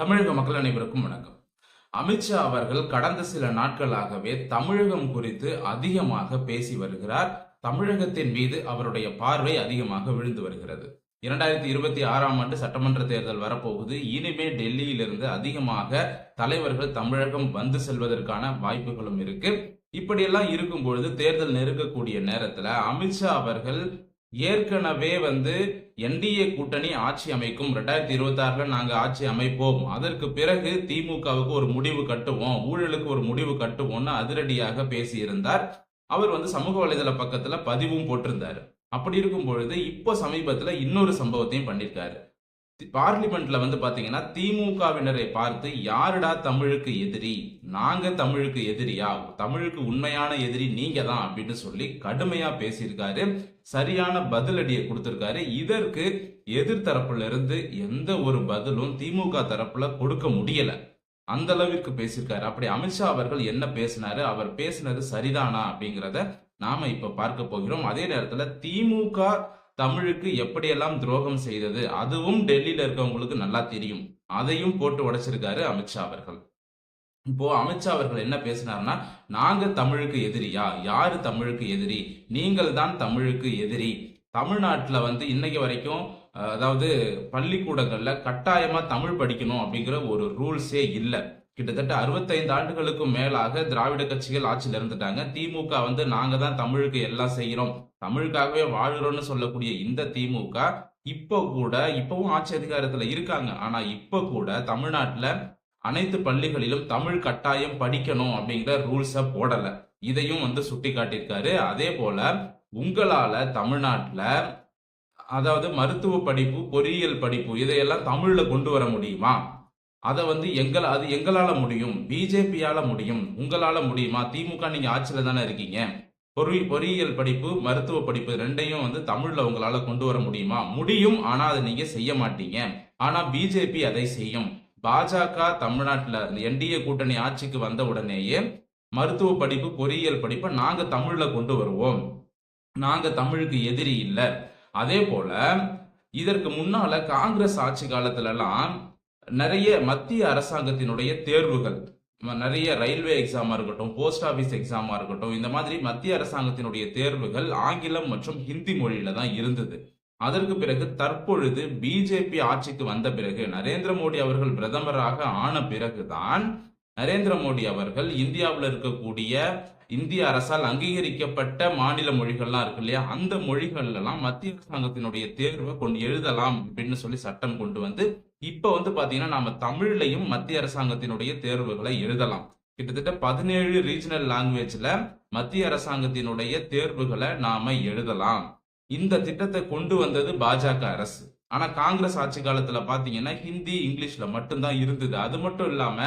தமிழக மக்கள் அனைவருக்கும் வணக்கம். அமித்ஷா அவர்கள் கடந்த சில நாட்களாகவே தமிழகம் குறித்து அதிகமாக பேசி வருகிறார். தமிழகத்தின் மீது அவருடைய பார்வை அதிகமாக விழுந்து வருகிறது. இரண்டாயிரத்தி இருபத்தி ஆறாம் ஆண்டு சட்டமன்ற தேர்தல் வரப்போகுது. இனிமே டெல்லியிலிருந்து அதிகமாக தலைவர்கள் தமிழகம் வந்து செல்வதற்கான வாய்ப்புகளும் இருக்கு. இப்படியெல்லாம் இருக்கும் பொழுது தேர்தல் நெருங்கக்கூடிய நேரத்துல அமித்ஷா அவர்கள் ஏற்கனவே வந்து என்டிஏ கூட்டணி ஆட்சி அமைக்கும். ரெண்டாயிரத்தி இருபத்தி ஆறுல நாங்க ஆட்சி அமைப்போம். அதற்கு பிறகு திமுகவுக்கு ஒரு முடிவு கட்டுவோம். ஊழலுக்கு ஒரு முடிவு கட்டுவோம்னு அதிரடியாக பேசியிருந்தார். அவர் வந்து சமூக வலைதள பக்கத்துல பதிவும் போட்டிருந்தாரு. அப்படி இருக்கும் பொழுது இப்போ சமீபத்துல இன்னொரு சம்பவத்தையும் பண்ணிருக்காரு பார்லிமெண்ட்ல வந்து பாத்தீங்கன்னா திமுகவினரை பார்த்து யாருடா தமிழுக்கு எதிரி? நாங்க தமிழுக்கு எதிரியா? தமிழுக்கு உண்மையான எதிரி நீங்க தான் அப்படின்னு சொல்லி கடுமையா பேசியிருக்காரு. சரியான பதிலடியை கொடுத்திருக்காரு. இதற்கு எதிர்த்தரப்புல இருந்து எந்த ஒரு பதிலும் திமுக தரப்புல கொடுக்க முடியல. அந்த அளவிற்கு பேசியிருக்காரு. அப்படி அமித்ஷா அவர்கள் என்ன பேசினாரு? அவர் பேசினது சரிதானா அப்படிங்கிறத நாம இப்ப பார்க்க போகிறோம். அதே நேரத்துல திமுக தமிழுக்கு எப்படியெல்லாம் துரோகம் செய்தது அதுவும் டெல்லியில இருக்கவங்களுக்கு நல்லா தெரியும். அதையும் போட்டு உடைச்சிருக்காரு அமித்ஷா அவர்கள். இப்போ அமித்ஷா அவர்கள் என்ன பேசினார்னா நாங்க தமிழுக்கு எதிரியா? யாரு தமிழுக்கு எதிரி? நீங்கள் தான் தமிழுக்கு எதிரி. தமிழ்நாட்டில் வந்து இன்னைக்கு வரைக்கும் அதாவது பள்ளிக்கூடங்கள்ல கட்டாயமா தமிழ் படிக்கணும் அப்படிங்கிற ஒரு ரூல்ஸே இல்லை. கிட்டத்தட்ட அறுபத்தைந்து ஆண்டுகளுக்கும் மேலாக திராவிட கட்சிகள் ஆட்சியில் இருந்துட்டாங்க. திமுக வந்து நாங்க தான் தமிழுக்கு எல்லாம் செய்யறோம். தமிழுக்காகவே வாழ்கிறோம்னு சொல்லக்கூடிய இந்த திமுக இப்போ கூட இப்பவும் ஆட்சி அதிகாரத்துல இருக்காங்க. ஆனா இப்போ கூட தமிழ்நாட்டுல அனைத்து பள்ளிகளிலும் தமிழ் கட்டாயம் படிக்கணும் அப்படிங்கிற ரூல்ஸை போடல. இதையும் வந்து சுட்டி காட்டியிருக்காரு அதே போல உங்களால தமிழ்நாட்டுல அதாவது மருத்துவ படிப்பு பொறியியல் படிப்பு இதையெல்லாம் தமிழ்ல கொண்டு வர முடியுமா? அதை வந்து எங்கள் அது எங்களால் முடியும். பிஜேபியால் முடியும். உங்களால் முடியுமா? திமுக நீங்கள் ஆட்சியில் தானே இருக்கீங்க. பொறி பொறியியல் படிப்பு மருத்துவ படிப்பு ரெண்டையும் வந்து தமிழில் உங்களால் கொண்டு வர முடியுமா? முடியும். ஆனால் அதை நீங்கள் செய்ய மாட்டீங்க. ஆனால் பிஜேபி அதை செய்யும். பாஜக தமிழ்நாட்டில் என்டிஏ கூட்டணி ஆட்சிக்கு வந்த உடனேயே மருத்துவ படிப்பு பொறியியல் படிப்பை நாங்கள் தமிழில் கொண்டு வருவோம். நாங்கள் தமிழுக்கு எதிரி இல்லை. அதே போல இதற்கு முன்னால காங்கிரஸ் ஆட்சி காலத்துலலாம் நிறைய மத்திய அரசாங்கத்தினுடைய தேர்வுகள் நிறைய ரயில்வே எக்ஸாமா இருக்கட்டும் போஸ்ட் ஆபீஸ் எக்ஸாமா இருக்கட்டும் இந்த மாதிரி மத்திய அரசாங்கத்தினுடைய தேர்வுகள் ஆங்கிலம் மற்றும் ஹிந்தி மொழியில தான் இருந்தது. அதற்கு பிறகு தற்பொழுது பிஜேபி ஆட்சிக்கு வந்த பிறகு நரேந்திர மோடி அவர்கள் பிரதமராக ஆன பிறகுதான் நரேந்திர மோடி அவர்கள் இந்தியாவில் இருக்கக்கூடிய இந்திய அரசால் அங்கீகரிக்கப்பட்ட மாநில மொழிகள்லாம் இருக்கு இல்லையா? அந்த மொழிகள்ல எல்லாம் மத்திய அரசாங்கத்தினுடைய தேர்வை கொண்டு எழுதலாம் அப்படின்னு சொல்லி சட்டம் கொண்டு வந்து இப்போ வந்து பாத்தீங்கன்னா நாம தமிழ்லையும் மத்திய அரசாங்கத்தினுடைய தேர்வுகளை எழுதலாம். கிட்டத்தட்ட பதினேழு ரீஜனல் லாங்குவேஜ்ல மத்திய அரசாங்கத்தினுடைய தேர்வுகளை நாம எழுதலாம். இந்த திட்டத்தை கொண்டு வந்தது பாஜக அரசு. ஆனா காங்கிரஸ் ஆட்சி காலத்துல பாத்தீங்கன்னா ஹிந்தி இங்கிலீஷ்ல மட்டும்தான் இருந்தது. அது மட்டும் இல்லாம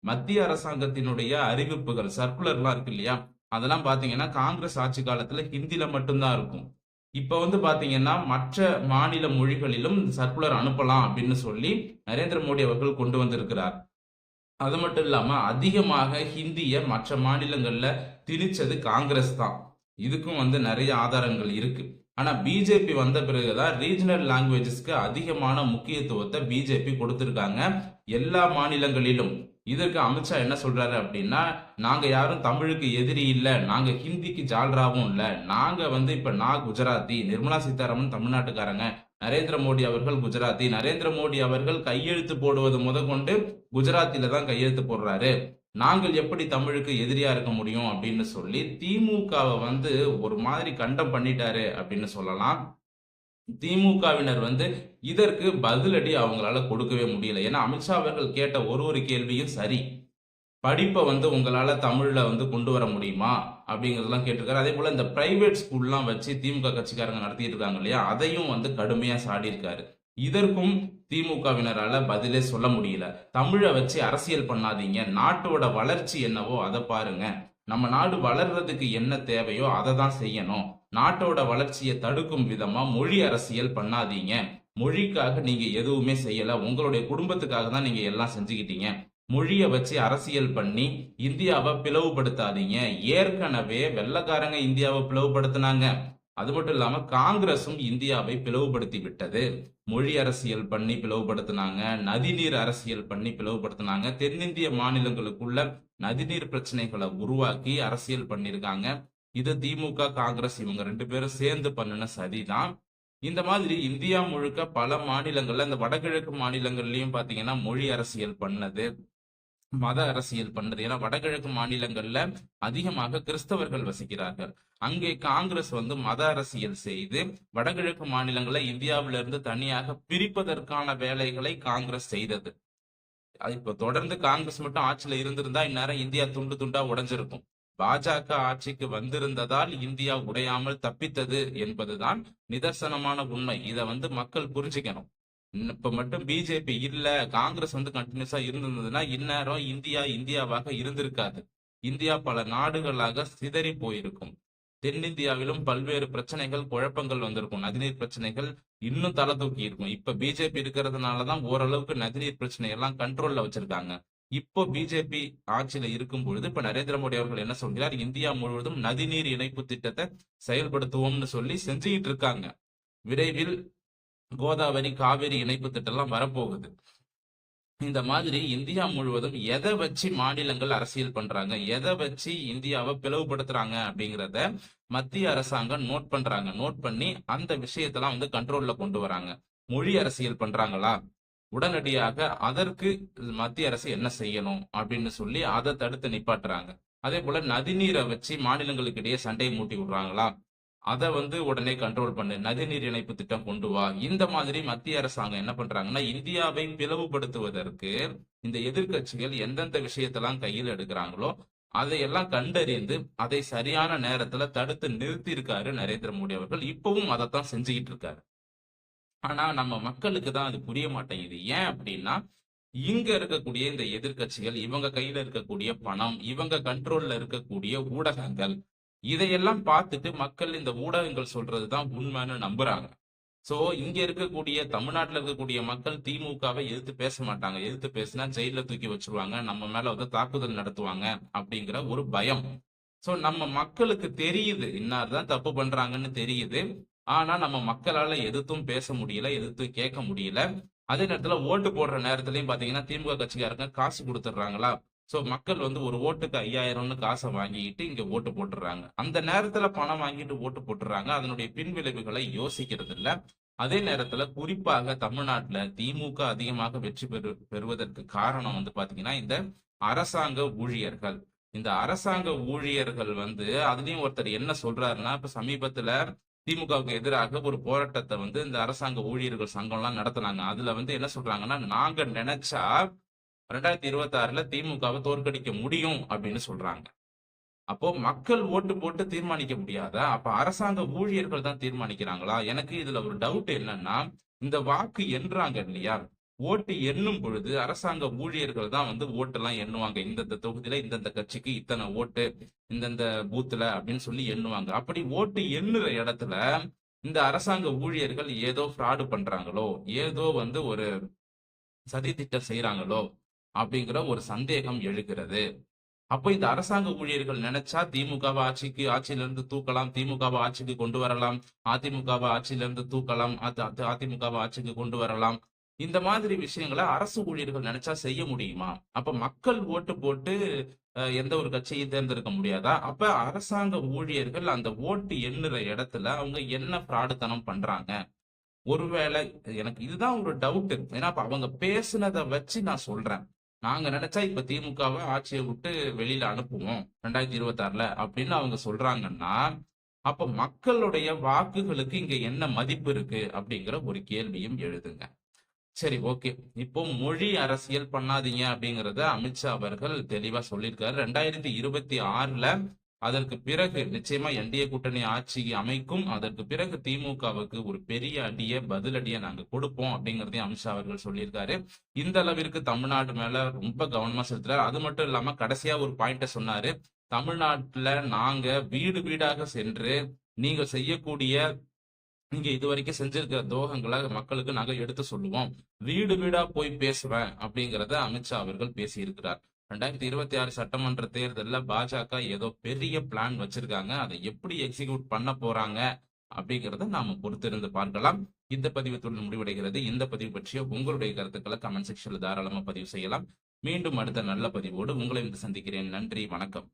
மத்திய அரசாங்கத்தினுடைய அறிவிப்புகள் சர்க்குலர்லாம் இருக்கு இல்லையா? அதெல்லாம் பாத்தீங்கன்னா காங்கிரஸ் ஆட்சி காலத்துல ஹிந்தியில் மட்டும்தான் இருக்கும். இப்போ வந்து பார்த்தீங்கன்னா மற்ற மாநில மொழிகளிலும் சர்க்குலர் அனுப்பலாம் அப்படின்னு சொல்லி நரேந்திர மோடி அவர்கள் கொண்டு வந்திருக்கிறார். அது மட்டும் இல்லாமல் அதிகமாக ஹிந்தியை மற்ற மாநிலங்களில் திணிச்சது காங்கிரஸ் தான். இதுக்கும் வந்து நிறைய ஆதாரங்கள் இருக்கு. ஆனால் பிஜேபி வந்த பிறகுதான் ரீஜனல் லாங்குவேஜஸ்க்கு அதிகமான முக்கியத்துவத்தை பிஜேபி கொடுத்துருக்காங்க. எல்லா மாநிலங்களிலும் இதற்கு அமித்ஷா என்ன சொல்றாரு அப்படின்னா நாங்க யாரும் தமிழுக்கு எதிரி இல்ல நாங்க ஹிந்திக்கு ஜால்ராவும் இல்ல. நாங்க வந்து இப்ப நான் குஜராத்தி நிர்மலா சீதாராமன் தமிழ்நாட்டுக்காரங்க. நரேந்திர மோடி அவர்கள் குஜராத்தி. நரேந்திர மோடி அவர்கள் கையெழுத்து போடுவது முதற்கொண்டு குஜராத்தில தான் கையெழுத்து போடுறாரு. நாங்கள் எப்படி தமிழுக்கு எதிரியா இருக்க முடியும் அப்படின்னு சொல்லி திமுகவை வந்து ஒரு மாதிரி கண்டம் பண்ணிட்டாரு அப்படின்னு சொல்லலாம். திமுகவினர் வந்து இதற்கு பதிலடி அவங்களால கொடுக்கவே முடியல. ஏன்னா அமித்ஷா அவர்கள் கேட்ட ஒரு ஒரு கேள்வியும் சரி. படிப்பை வந்து உங்களால தமிழ்ல வந்து கொண்டு வர முடியுமா? அப்படிங்கறதெல்லாம் கேட்டிருக்காரு. அதே போல இந்த பிரைவேட் ஸ்கூல்லாம் வச்சு திமுக கட்சிக்காரங்க நடத்திட்டு இருக்காங்க இல்லையா? அதையும் வந்து கடுமையா சாடியிருக்காரு. இதற்கும் திமுகவினரால பதிலே சொல்ல முடியல. தமிழை வச்சு அரசியல் பண்ணாதீங்க. நாட்டோட வளர்ச்சி என்னவோ அதை பாருங்க. நம்ம நாடு வளர்றதுக்கு என்ன தேவையோ அதை தான் செய்யணும். நாட்டோட வளர்ச்சியை தடுக்கும் விதமா மொழி அரசியல் பண்ணாதீங்க. மொழிக்காக நீங்க எதுவுமே செய்யல. உங்களுடைய குடும்பத்துக்காக தான் நீங்க எல்லாம் செஞ்சுக்கிட்டீங்க. மொழியை வச்சு அரசியல் பண்ணி இந்தியாவை பிளவுபடுத்தாதீங்க. ஏற்கனவே வெள்ளக்காரங்க இந்தியாவை பிளவுபடுத்தினாங்க. அது மட்டும் இல்லாம காங்கிரசும் இந்தியாவை பிளவுபடுத்தி விட்டது. மொழி அரசியல் பண்ணி பிளவுபடுத்தினாங்க. நதிநீர் அரசியல் பண்ணி பிளவுபடுத்தினாங்க. தென்னிந்திய மாநிலங்களுக்குள்ள நதிநீர் பிரச்சனைகளை உருவாக்கி அரசியல் பண்ணிருக்காங்க இது திமுக காங்கிரஸ் இவங்க ரெண்டு பேரும் சேர்ந்து பண்ணின சதிதான் இந்த மாதிரி இந்தியா முழுக்க பல மாநிலங்கள்ல இந்த வடகிழக்கு மாநிலங்கள்லயும் பாத்தீங்கன்னா மொழி அரசியல் பண்ணது. மத அரசியல் பண்ணது. ஏன்னா வடகிழக்கு மாநிலங்கள்ல அதிகமாக கிறிஸ்தவர்கள் வசிக்கிறார்கள். அங்கே காங்கிரஸ் வந்து மத அரசியல் செய்து வடகிழக்கு மாநிலங்களை இந்தியாவிலிருந்து தனியாக பிரிப்பதற்கான வேலைகளை காங்கிரஸ் செய்தது. அது இப்ப தொடர்ந்து காங்கிரஸ் மட்டும் ஆட்சியில இருந்திருந்தா இந்நேரம் இந்தியா துண்டு துண்டா உடைஞ்சிருக்கும். பாஜக ஆட்சிக்கு வந்திருந்ததால் இந்தியா உடையாமல் தப்பித்தது என்பதுதான் நிதர்சனமான உண்மை. இதை வந்து மக்கள் புரிஞ்சுக்கணும். இப்ப மட்டும் பிஜேபி இல்ல காங்கிரஸ் வந்து கண்டினியூஸா இருந்திருந்ததுன்னா இந்நேரம் இந்தியா இந்தியாவாக இருந்திருக்காது. இந்தியா பல நாடுகளாக சிதறி போயிருக்கும். தென்னிந்தியாவிலும் பல்வேறு பிரச்சனைகள் குழப்பங்கள் வந்திருக்கும். நதிநீர் பிரச்சனைகள் இன்னும் தலை தூக்கி இருக்கும். இப்ப பிஜேபி இருக்கிறதுனாலதான் ஓரளவுக்கு நதிநீர் பிரச்சனை எல்லாம் கண்ட்ரோல்ல வச்சிருக்காங்க. இப்போ பிஜேபி ஆட்சியில இருக்கும் பொழுது இப்ப நரேந்திர மோடி அவர்கள் என்ன சொல்கிறார்? இந்தியா முழுவதும் நதிநீர் இணைப்பு திட்டத்தை செயல்படுத்துவோம்னு சொல்லி செஞ்சுக்கிட்டு இருக்காங்க. விரைவில் கோதாவரி காவேரி இணைப்பு திட்டம் எல்லாம் வரப்போகுது. இந்த மாதிரி இந்தியா முழுவதும் எதை வச்சு மாநிலங்கள் அரசியல் பண்றாங்க? எதை வச்சு இந்தியாவை பிளவுபடுத்துறாங்க அப்படிங்கிறத மத்திய அரசாங்கம் நோட் பண்றாங்க. நோட் பண்ணி அந்த விஷயத்தெல்லாம் வந்து கண்ட்ரோல்ல கொண்டு வராங்க. மொழி அரசியல் பண்றாங்களா? உடனடியாக அதற்கு மத்திய அரசு என்ன செய்யணும் அப்படின்னு சொல்லி அதை தடுத்து நிப்பாட்டுறாங்க. அதே போல நதிநீரை வச்சு மாநிலங்களுக்கு இடையே சண்டையை மூட்டி விடுறாங்களா? அதை வந்து உடனே கண்ட்ரோல் பண்ணு. நதிநீர் இணைப்பு திட்டம் கொண்டு வா. இந்த மாதிரி மத்திய அரசாங்கம் என்ன பண்றாங்கன்னா இந்தியாவை பிளவுபடுத்துவதற்கு இந்த எதிர்க்கட்சிகள் எந்தெந்த விஷயத்தெல்லாம் கையில் எடுக்கிறாங்களோ அதையெல்லாம் கண்டறிந்து அதை சரியான நேரத்துல தடுத்து நிறுத்தி இருக்காரு நரேந்திர மோடி அவர்கள். இப்பவும் அதைத்தான் செஞ்சுக்கிட்டு இருக்காரு. ஆனா நம்ம மக்களுக்கு தான் அது புரிய மாட்டேங்குது. ஏன் அப்படின்னா இங்க இருக்கக்கூடிய இந்த எதிர்கட்சிகள் இவங்க கையில இருக்கக்கூடிய பணம் இவங்க கண்ட்ரோல்ல இருக்கக்கூடிய ஊடகங்கள் இதையெல்லாம் பார்த்துட்டு மக்கள் இந்த ஊடகங்கள் சொல்றதுதான் உண்மைன்னு நம்புறாங்க. சோ இங்க இருக்கக்கூடிய தமிழ்நாட்டுல இருக்கக்கூடிய மக்கள் திமுகவை எதிர்த்து பேச மாட்டாங்க. எதிர்த்து பேசினா ஜெயில தூக்கி வச்சிருவாங்க நம்ம மேல வந்து தாக்குதல் நடத்துவாங்க அப்படிங்கிற ஒரு பயம். சோ நம்ம மக்களுக்கு தெரியுது இன்னார்தான் தப்பு பண்றாங்கன்னு தெரியுது. ஆனா நம்ம மக்களால எதிர்த்தும் பேச முடியல எதிர்த்து கேட்க முடியல. அதே நேரத்துல ஓட்டு போடுற நேரத்துலயும் பாத்தீங்கன்னா திமுக கட்சிக்காரங்க காசு கொடுத்துட்றாங்களா? சோ மக்கள் வந்து ஒரு ஓட்டுக்கு ஐயாயிரம்னு காசை வாங்கிட்டு இங்க ஓட்டு போட்டுறாங்க அந்த நேரத்துல பணம் வாங்கிட்டு ஓட்டு போட்டுறாங்க அதனுடைய பின்விளைவுகளை யோசிக்கிறது இல்ல. அதே நேரத்துல குறிப்பாக தமிழ்நாட்டுல திமுக அதிகமாக வெற்றி பெறு பெறுவதற்கு காரணம் வந்து பாத்தீங்கன்னா இந்த அரசாங்க ஊழியர்கள். இந்த அரசாங்க ஊழியர்கள் வந்து அதுலயும் ஒருத்தர் என்ன சொல்றாருன்னா இப்ப சமீபத்துல திமுகவுக்கு எதிராக ஒரு போராட்டத்தை வந்து இந்த அரசாங்க ஊழியர்கள் சங்கம்லாம் நடத்துனாங்க. அதுல வந்து என்ன சொல்றாங்கன்னா நாங்க நினைச்சா ரெண்டாயிரத்தி இருபத்தி ஆறுல திமுகவை தோற்கடிக்க முடியும் அப்படின்னு சொல்றாங்க. அப்போ மக்கள் ஓட்டு போட்டு தீர்மானிக்க முடியாதா? அப்ப அரசாங்க ஊழியர்கள் தான் தீர்மானிக்கிறாங்களா? எனக்கு இதுல ஒரு டவுட் என்னன்னா இந்த வாக்கு என்றாங்க இல்லையா? ஓட்டு எண்ணும் பொழுது அரசாங்க ஊழியர்கள் தான் வந்து ஓட்டெல்லாம் எண்ணுவாங்க. இந்தந்த தொகுதியில இந்தந்த கட்சிக்கு இத்தனை ஓட்டு இந்தந்த பூத்துல அப்படின்னு சொல்லி எண்ணுவாங்க. அப்படி ஓட்டு எண்ணுற இடத்துல இந்த அரசாங்க ஊழியர்கள் ஏதோ ஃப்ராடு பண்றாங்களோ ஏதோ வந்து ஒரு சதி திட்டம் செய்யறாங்களோ அப்படிங்கிற ஒரு சந்தேகம் எழுகிறது. அப்போ இந்த அரசாங்க ஊழியர்கள் நினைச்சா திமுகவை ஆட்சிக்கு ஆட்சியில இருந்து தூக்கலாம் திமுகவை ஆட்சிக்கு கொண்டு வரலாம் அதிமுகவை ஆட்சியில இருந்து தூக்கலாம் அதிமுகவை ஆட்சிக்கு கொண்டு வரலாம். இந்த மாதிரி விஷயங்களை அரசு ஊழியர்கள் நினைச்சா செய்ய முடியுமா? அப்ப மக்கள் ஓட்டு போட்டு எந்த ஒரு கட்சியை தேர்ந்தெடுக்க முடியாதா? அப்ப அரசாங்க ஊழியர்கள் அந்த ஓட்டு எண்ணுற இடத்துல அவங்க என்ன ஃப்ராடுத்தனம் பண்றாங்க? ஒருவேளை எனக்கு இதுதான் ஒரு டவுட் ஏன்னா இப்ப அவங்க பேசுனதை வச்சு நான் சொல்றேன். நாங்க நினைச்சா இப்ப திமுகவை ஆட்சியை விட்டு வெளியில அனுப்புவோம் ரெண்டாயிரத்தி இருபத்தி ஆறுல அப்படின்னு அவங்க சொல்றாங்கன்னா அப்ப மக்களுடைய வாக்குகளுக்கு இங்க என்ன மதிப்பு இருக்கு அப்படிங்கிற ஒரு கேள்வியும் எழுதுங்க. சரி ஓகே. இப்போ மொழி அரசியல் பண்ணாதீங்க அப்படிங்கறத அமித்ஷா அவர்கள் தெளிவா சொல்லியிருக்காரு. ரெண்டாயிரத்தி இருபத்தி ஆறுல அதற்கு பிறகு நிச்சயமா என்டிஏ கூட்டணி ஆட்சி அமைக்கும். அதற்கு பிறகு திமுகவுக்கு ஒரு பெரிய அடிய பதிலடியை நாங்க கொடுப்போம் அப்படிங்கறதையும் அமித்ஷா அவர்கள் சொல்லியிருக்காரு. இந்த அளவிற்கு தமிழ்நாடு மேல ரொம்ப கவனமா செலுத்துறாரு. அது மட்டும் இல்லாம கடைசியா ஒரு பாயிண்ட சொன்னாரு. தமிழ்நாட்டுல நாங்க வீடு வீடாக சென்று நீங்க செய்யக்கூடிய நீங்க இது வரைக்கும் செஞ்சிருக்கிற துரோகங்களை மக்களுக்கு நாங்க எடுத்து சொல்லுவோம். வீடு வீடா போய் பேசுவேன் அப்படிங்கறத அமித்ஷா அவர்கள் பேசியிருக்கிறார். ரெண்டாயிரத்தி இருபத்தி ஆறு சட்டமன்ற தேர்தலில் பாஜக ஏதோ பெரிய பிளான் வச்சிருக்காங்க. அதை எப்படி எக்ஸிக்யூட் பண்ண போறாங்க அப்படிங்கிறத நாம பொறுத்திருந்து பார்க்கலாம். இந்த பதிவு தொழில் முடிவடைகிறது. இந்த பதிவு பற்றிய உங்களுடைய கருத்துக்களை கமெண்ட் செக்ஷன்ல தாராளமா பதிவு செய்யலாம். மீண்டும் அடுத்த நல்ல பதிவோடு உங்களை வந்து சந்திக்கிறேன். நன்றி. வணக்கம்.